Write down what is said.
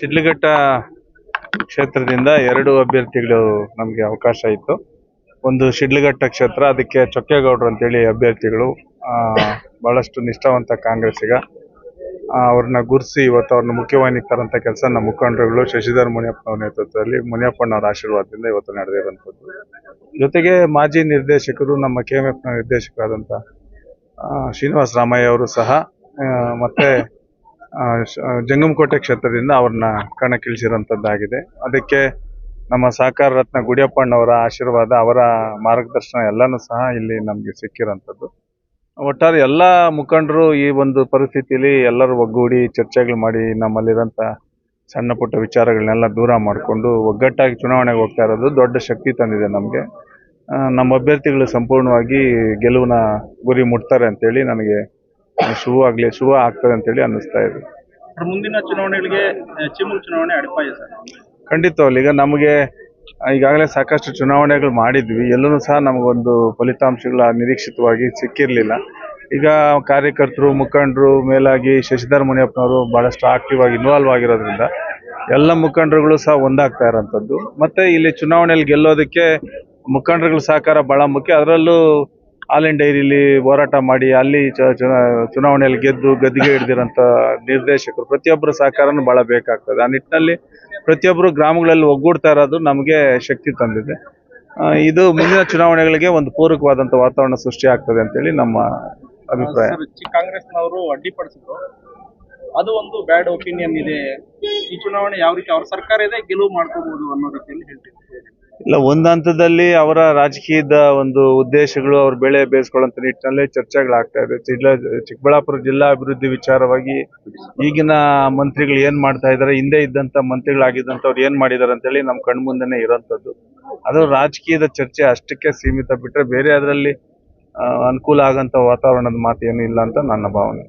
ಶಿಡ್ಲಘಟ್ಟ ಕ್ಷೇತ್ರದಿಂದ ಎರಡು ಅಭ್ಯರ್ಥಿಗಳು ನಮಗೆ ಅವಕಾಶ ಇತ್ತು. ಒಂದು ಶಿಡ್ಲಘಟ್ಟ ಕ್ಷೇತ್ರ, ಅದಕ್ಕೆ ಚೊಕ್ಕೇಗೌಡರು ಅಂತೇಳಿ ಅಭ್ಯರ್ಥಿಗಳು ಬಹಳಷ್ಟು ನಿಷ್ಠಾವಂತ ಕಾಂಗ್ರೆಸ್ಸಿಗ. ಅವ್ರನ್ನ ಗುರುಸಿ ಇವತ್ತು ಅವ್ರನ್ನ ಮುಖ್ಯವಾಹಿನಿಗೆ ತರಂತ ಕೆಲಸ ನಮ್ಮ ಮುಖಂಡರುಗಳು ಶಶಿಧರ್ ಮುನಿಯಪ್ಪನವ್ರ ನೇತೃತ್ವದಲ್ಲಿ ಮುನಿಯಪ್ಪನವರ ಆಶೀರ್ವಾದದಿಂದ ಇವತ್ತು ನಡೆದಿರುವಂಥದ್ದು. ಜೊತೆಗೆ ಮಾಜಿ ನಿರ್ದೇಶಕರು ನಮ್ಮ ಕೆ ಎಂ ಎಫ್ನ ನಿರ್ದೇಶಕರಾದಂಥ ಶ್ರೀನಿವಾಸ ರಾಮಯ್ಯ ಅವರು ಸಹ ಮತ್ತೆ ಜಂಗಮಕೋಟೆ ಕ್ಷೇತ್ರದಿಂದ ಅವ್ರನ್ನ ಕಣಕ್ಕಿಳಿಸಿರುವಂಥದ್ದಾಗಿದೆ. ಅದಕ್ಕೆ ನಮ್ಮ ಸಹಕಾರ ರತ್ನ ಗುಡಿಯಪ್ಪಣ್ಣವರ ಆಶೀರ್ವಾದ ಅವರ ಮಾರ್ಗದರ್ಶನ ಎಲ್ಲನೂ ಸಹ ಇಲ್ಲಿ ನಮಗೆ ಸಿಕ್ಕಿರೋಂಥದ್ದು ಒಟ್ಟಾರೆ ಎಲ್ಲ ಮುಖಂಡರು ಈ ಒಂದು ಪರಿಸ್ಥಿತಿಯಲ್ಲಿ ಎಲ್ಲರೂ ಒಗ್ಗೂಡಿ ಚರ್ಚೆಗಳು ಮಾಡಿ ನಮ್ಮಲ್ಲಿರೋಂಥ ಸಣ್ಣ ಪುಟ್ಟ ವಿಚಾರಗಳನ್ನೆಲ್ಲ ದೂರ ಮಾಡಿಕೊಂಡು ಒಗ್ಗಟ್ಟಾಗಿ ಚುನಾವಣೆಗೆ ಹೋಗ್ತಾ ಇರೋದು ದೊಡ್ಡ ಶಕ್ತಿ ತಂದಿದೆ ನಮಗೆ. ನಮ್ಮ ಅಭ್ಯರ್ಥಿಗಳು ಸಂಪೂರ್ಣವಾಗಿ ಗೆಲುವಿನ ಗುರಿ ಮುಟ್ತಾರೆ ಅಂತೇಳಿ ನನಗೆ ಶುಭವಾಗಲಿ ಶುಭ ಆಗ್ತದೆ ಅಂತೇಳಿ ಅನ್ನಿಸ್ತಾ ಇದೆ. ಮುಂದಿನ ಚುನಾವಣೆಗಳಿಗೆ ಆ, ಚಿಮುಲ್ ಚುನಾವಣೆ ಅಡಿಪಾಯ ಸರ್? ಖಂಡಿತವಲ್ಲ ಈಗ ನಮಗೆ ಈಗಾಗಲೇ ಸಾಕಷ್ಟು ಚುನಾವಣೆಗಳು ಮಾಡಿದ್ವಿ. ಎಲ್ಲೂ ಸಹ ನಮಗೊಂದು ಫಲಿತಾಂಶಗಳು ನಿರೀಕ್ಷಿತವಾಗಿ ಸಿಕ್ಕಿರಲಿಲ್ಲ. ಈಗ ಕಾರ್ಯಕರ್ತರು ಮುಖಂಡರು ಮೇಲಾಗಿ ಶಶಿಧರ್ ಮುನಿಯಪ್ಪನವರು ಭಾಳಷ್ಟು ಆಕ್ಟಿವ್ ಆಗಿ ಇನ್ವಾಲ್ವ್ ಆಗಿರೋದ್ರಿಂದ ಎಲ್ಲ ಮುಖಂಡರುಗಳು ಸಹ ಒಂದಾಗ್ತಾ ಇರೋಂಥದ್ದು. ಮತ್ತೆ ಇಲ್ಲಿ ಚುನಾವಣೆಯಲ್ಲಿ ಗೆಲ್ಲೋದಕ್ಕೆ ಮುಖಂಡರುಗಳ ಸಹಕಾರ ಬಹಳ ಮುಖ್ಯ. ಅದರಲ್ಲೂ ಆಲ್ ಅಂಡ್ ಡೈರಿಲಿ ಹೋರಾಟ ಮಾಡಿ ಅಲ್ಲಿ ಚುನಾವಣೆಯಲ್ಲಿ ಗೆದ್ದು ಗದ್ದಿಗೆ ಹಿಡಿದಿರೋಂಥ ನಿರ್ದೇಶಕರು, ಪ್ರತಿಯೊಬ್ಬರ ಸಹಕಾರನೂ ಬಹಳ ಬೇಕಾಗ್ತದೆ. ಆ ನಿಟ್ಟಿನಲ್ಲಿ ಪ್ರತಿಯೊಬ್ಬರು ಗ್ರಾಮಗಳಲ್ಲಿ ಒಗ್ಗೂಡ್ತಾ ಇರೋದು ನಮಗೆ ಶಕ್ತಿ ತಂದಿದೆ. ಇದು ಮುಂದಿನ ಚುನಾವಣೆಗಳಿಗೆ ಒಂದು ಪೂರಕವಾದಂತಹ ವಾತಾವರಣ ಸೃಷ್ಟಿ ಆಗ್ತದೆ ಅಂತೇಳಿ ನಮ್ಮ ಅಭಿಪ್ರಾಯ. ಕಾಂಗ್ರೆಸ್ನವರು ಅಡ್ಡಿಪಡಿಸಿದ್ರು. ಅದು ಒಂದು ಬ್ಯಾಡ್ ಒಪಿನಿಯನ್ ಇದೆ. ಈ ಚುನಾವಣೆ ಯಾವ ರೀತಿ ಅವ್ರ ಸರ್ಕಾರ ಇದೆ, ಗೆಲುವು ಮಾಡ್ಕೋಬಹುದು ಅನ್ನೋ ರೀತಿಯಲ್ಲಿ ಹೇಳ್ತಿದ್ದಾರೆ. ಇಲ್ಲ, ಒಂದ್ ಹಂತದಲ್ಲಿ ಅವರ ರಾಜಕೀಯದ ಒಂದು ಉದ್ದೇಶಗಳು, ಅವ್ರ ಬೆಳೆ ಬೇಯಿಸ್ಕೊಳ್ಳುವಂತ ನಿಟ್ಟಿನಲ್ಲಿ ಚರ್ಚೆಗಳಾಗ್ತಾ ಇದೆ. ಚಿಕ್ಕಬಳ್ಳಾಪುರ ಜಿಲ್ಲಾ ಅಭಿವೃದ್ಧಿ ವಿಚಾರವಾಗಿ ಈಗಿನ ಮಂತ್ರಿಗಳು ಏನ್ ಮಾಡ್ತಾ ಇದಾರೆ ಹಿಂದೆ ಇದ್ದಂತ ಮಂತ್ರಿಗಳಾಗಿದ್ದಂಥವ್ರು ಏನ್ ಅಂತ ಹೇಳಿ ನಮ್ಮ ಕಣ್ಮುಂದೆನೆ ಇರೋಂಥದ್ದು. ಅದು ರಾಜಕೀಯದ ಚರ್ಚೆ ಅಷ್ಟಕ್ಕೆ ಸೀಮಿತ ಬಿಟ್ರೆ ಬೇರೆ ಅದರಲ್ಲಿ ಅನುಕೂಲ ಆಗಂತ ವಾತಾವರಣದ ಮಾತು ಏನೂ ಇಲ್ಲ ಅಂತ ನನ್ನ ಭಾವನೆ.